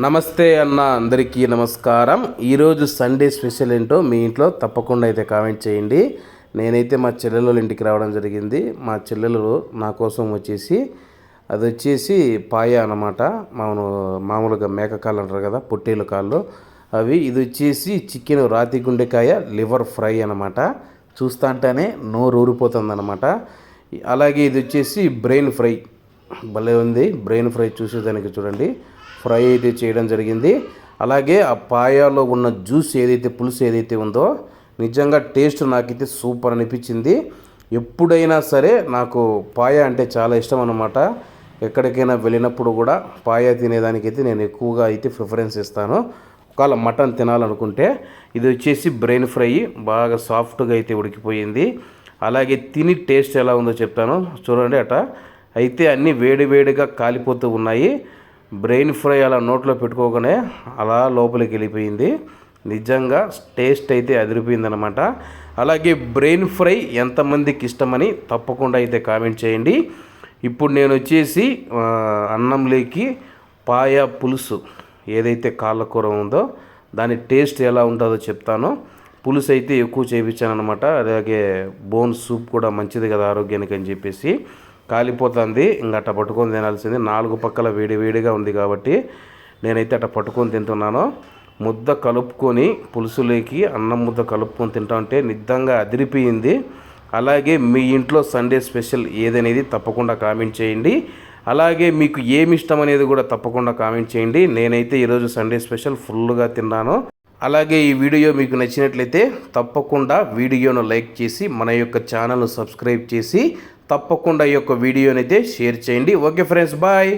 నమస్తే అన్న అందరికీ నమస్కారం. ఈరోజు సండే స్పెషల్ ఏంటో మీ ఇంట్లో తప్పకుండా అయితే కామెంట్ చేయండి. నేనైతే మా చెల్లెల ఇంటికి రావడం జరిగింది. మా చెల్లెలు నా కోసం వచ్చేసి అది వచ్చేసి పాయ అన్నమాట. మామూలు మామూలుగా మేక కాళ్ళు అంటారు కదా పొట్టేలు కాళ్ళు. అవి ఇది వచ్చేసి చికెన్ రాతి గుండెకాయ లివర్ ఫ్రై అనమాట చూస్తాంటేనే నోరు ఊరిపోతుంది అనమాట అలాగే ఇది వచ్చేసి బ్రెయిన్ ఫ్రై. భలే ఉంది. బ్రెయిన్ ఫ్రై చూసేదానికి చూడండి. ఫ్రై అయితే చేయడం జరిగింది. అలాగే ఆ పాయాలో ఉన్న జ్యూస్ ఏదైతే పులుసు ఏదైతే ఉందో నిజంగా టేస్ట్ నాకైతే సూపర్ అనిపించింది. ఎప్పుడైనా సరే నాకు పాయ అంటే చాలా ఇష్టం అన్నమాట. ఎక్కడికైనా వెళ్ళినప్పుడు కూడా పాయ తినేదానికైతే నేను ఎక్కువగా అయితే ప్రిఫరెన్స్ ఇస్తాను. ఒకవేళ మటన్ తినాలనుకుంటే ఇది వచ్చేసి బ్రెయిన్ ఫ్రై బాగా సాఫ్ట్గా అయితే ఉడికిపోయింది. అలాగే తిని టేస్ట్ ఎలా ఉందో చెప్తాను. చూడండి అట. అయితే అన్నీ వేడి వేడిగా కాలిపోతూ ఉన్నాయి. బ్రెయిన్ ఫ్రై అలా నోట్లో పెట్టుకోగానే అలా లోపలికి వెళ్ళిపోయింది. నిజంగా టేస్ట్ అయితే అదిరిపోయిందనమాట అలాగే బ్రెయిన్ ఫ్రై ఎంతమందికి ఇష్టమని తప్పకుండా అయితే కామెంట్ చేయండి. ఇప్పుడు నేను వచ్చేసి అన్నంలోకి పాయ పులుసు ఏదైతే కాళ్ళ కూర ఉందో దాని టేస్ట్ ఎలా ఉంటుందో చెప్తాను. పులుసు అయితే ఎక్కువ చేయించాను అనమాట అలాగే బోన్ సూప్ కూడా మంచిది కదా ఆరోగ్యానికి అని చెప్పేసి. కాలిపోతుంది. ఇంకా అట్ట పట్టుకొని తినాల్సింది. నాలుగు పక్కల వేడి వేడిగా ఉంది కాబట్టి నేనైతే అట్ట పట్టుకొని తింటున్నాను. ముద్ద కలుపుకొని పులుసులోకి అన్నం ముద్ద కలుపుకొని తింటా ఉంటే నిజంగా అదిరిపోయింది. అలాగే మీ ఇంట్లో సండే స్పెషల్ ఏదనేది తప్పకుండా కామెంట్ చేయండి. అలాగే మీకు ఏమి ఇష్టం అనేది కూడా తప్పకుండా కామెంట్ చేయండి. నేనైతే ఈరోజు సండే స్పెషల్ ఫుల్గా తిన్నాను. అలాగే ఈ వీడియో మీకు నచ్చినట్లయితే తప్పకుండా వీడియోను లైక్ చేసి మన యొక్క ఛానల్ను సబ్స్క్రైబ్ చేసి తప్పకుండా ఈ యొక్క వీడియోనైతే షేర్ చేయండి. Okay friends bye.